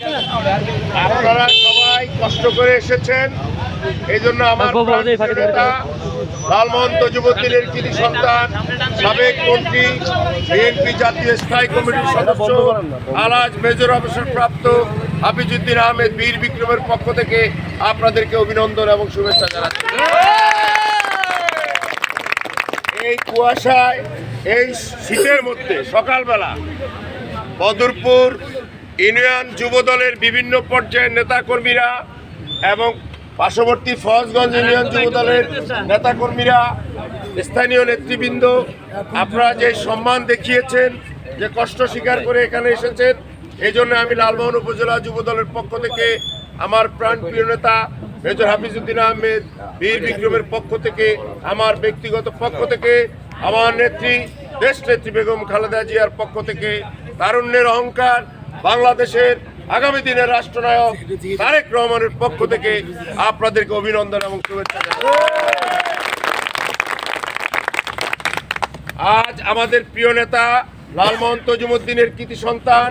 আপনারা সবাই কষ্ট করে এসেছেন। এই জন্য আমার নেতা লালমোহন তজুবুদ্দিনের কৃতি সন্তান সাবেক মন্ত্রী বিএনপি জাতীয় স্থায়ী কমিটির সদস্য আলাজ মেজর অবসর প্রাপ্ত হাফিজুদ্দিন আহমেদ বীর বিক্রমের পক্ষ থেকে আপনাদেরকে অভিনন্দন এবং শুভেচ্ছা জানাচ্ছি। এই কুয়াশায় এই শীতের মধ্যে সকালবেলা বদরপুর ইউনিয়ন যুব দলের বিভিন্ন পর্যায়ের নেতাকর্মীরা এবং পার্শ্ববর্তী ফজগঞ্জ ইউনিয়ন যুব দলের নেতাকর্মীরা, স্থানীয় নেতৃবৃন্দ, আপনারা যে সম্মান দেখিয়েছেন, যে কষ্ট স্বীকার করে এখানে এসেছেন এই জন্য আমি লালমোহন উপজেলা যুব দলের পক্ষ থেকে আমার প্রাণপ্রিয় নেতা মেজর হাফিজউদ্দিন আহমেদ, বীর বিক্রমের পক্ষ থেকে, আমার ব্যক্তিগত পক্ষ থেকে, আমার নেত্রী, দেশ নেত্রী বেগম খালেদা জিয়ার পক্ষ থেকে, তারুণ্যের অহংকার বাংলাদেশের আগামী দিনের রাষ্ট্রনায়ক তারেক রহমানের পক্ষ থেকে আপনাদেরকে অভিনন্দন এবং শুভেচ্ছা আজ আমাদের প্রিয় নেতা লালমোহন তজুমুদ্দিনের কৃতি সন্তান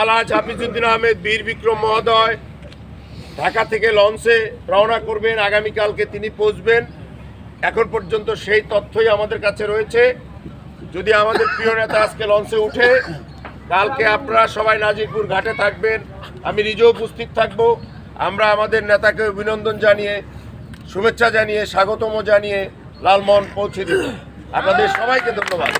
আলহাজ হাফিজুদ্দিন আহমেদ, বীর বিক্রম মহোদয় ঢাকা থেকে লঞ্চে রওনা করবেন। আগামীকালকে তিনি পৌঁছবেন। এখন পর্যন্ত সেই তথ্যই আমাদের কাছে রয়েছে। যদি আমাদের প্রিয় নেতা আজকে লঞ্চে উঠে কালকে আপনারা সবাই নাজিরপুর ঘাটে থাকবেন। আমি নিজেও উপস্থিত থাকব। আমরা আমাদের নেতাকে অভিনন্দন জানিয়ে, শুভেচ্ছা জানিয়ে, স্বাগতম জানিয়ে লালমোহন পৌঁছে দেব। আপনাদের সবাইকে ধন্যবাদ।